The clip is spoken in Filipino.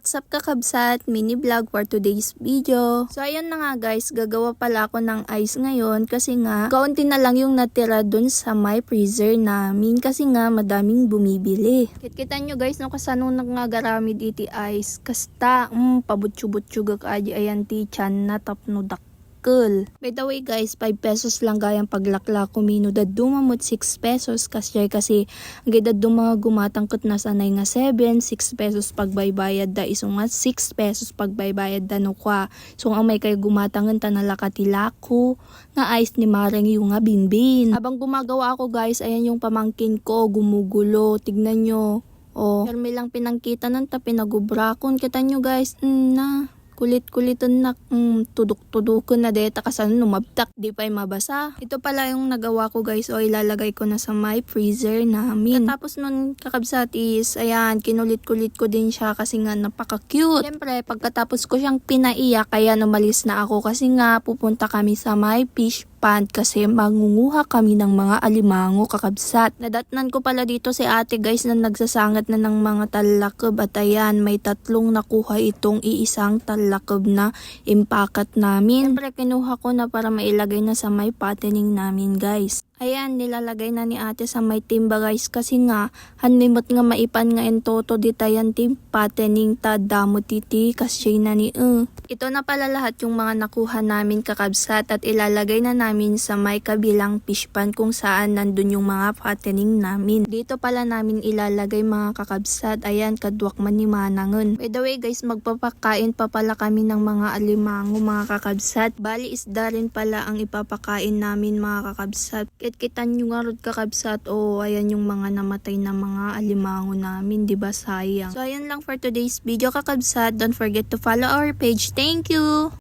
What's up kakabsat? Mini vlog for today's video. So ayun na nga guys, gagawa pala ako ng ice ngayon kasi nga kaunti na lang yung natira dun sa my freezer namin kasi nga madaming bumibili. Kit-kita nyo guys, no kasano na nga garamid iti ice. Kasta, mm, pabutsyugag aji ayan ti chan na tapno dak Cool. By the way guys, 5 pesos lang gayang paglakla kumino da dumamot 6 pesos kasi kasi ang gida dum mga gumatangkot na sanay nga 7, 6 pesos pagbaybayad da iso nga 6 pesos pagbaybayad da no kwa. So ang may kay gumatangan ta na lakatilako nga ice ni Mareng yung nga binbin. Habang gumagawa ako guys, ayan yung pamangkin ko gumugulo. Tignan nyo. Oh, Karmi lang pinangkita ng ta pinagubrakon. Kita nyo guys, mm, na kulit-kulitan na mm, tudok-tudokon na deta kasan numabtak di pa mabasa. Ito pala yung nagawa ko guys o ilalagay ko na sa my freezer namin. Tapos nun kakabsat is ayan kinulit-kulit ko din siya kasi nga napaka-cute. Siyempre pagkatapos ko siyang pinaiyak kaya numalis na ako kasi nga pupunta kami sa my fish pond kasi mangunguha kami ng mga alimango kakabsat. Nadatnan ko pala dito si ate guys na nagsasangat na ng mga talakob at ayan may tatlong nakuha itong iisang talakob na impakat namin. Siyempre kinuha ko na para mailagay na sa may pattening namin guys. Ayan, nilalagay na ni ate sa may timba guys kasi nga hanmimot nga maipan nga en toto di tayan tim pattening ta damo titi kasi na ni uh. Ito na pala lahat yung mga nakuha namin kakabsat at ilalagay na namin sa may kabilang fish pan kung saan nandun yung mga pattening namin. Dito pala namin ilalagay mga kakabsat. Ayan, kadwak man ni Manangon. By the way guys, magpapakain pa pala kami ng mga alimango mga kakabsat. Bali isda rin pala ang ipapakain namin mga kakabsat. Kit-kitan nyo nga kakabsat o ayan yung mga namatay na mga alimango namin, di ba sayang. So ayan lang for today's video kakabsat. Don't forget to follow our page. Thank you!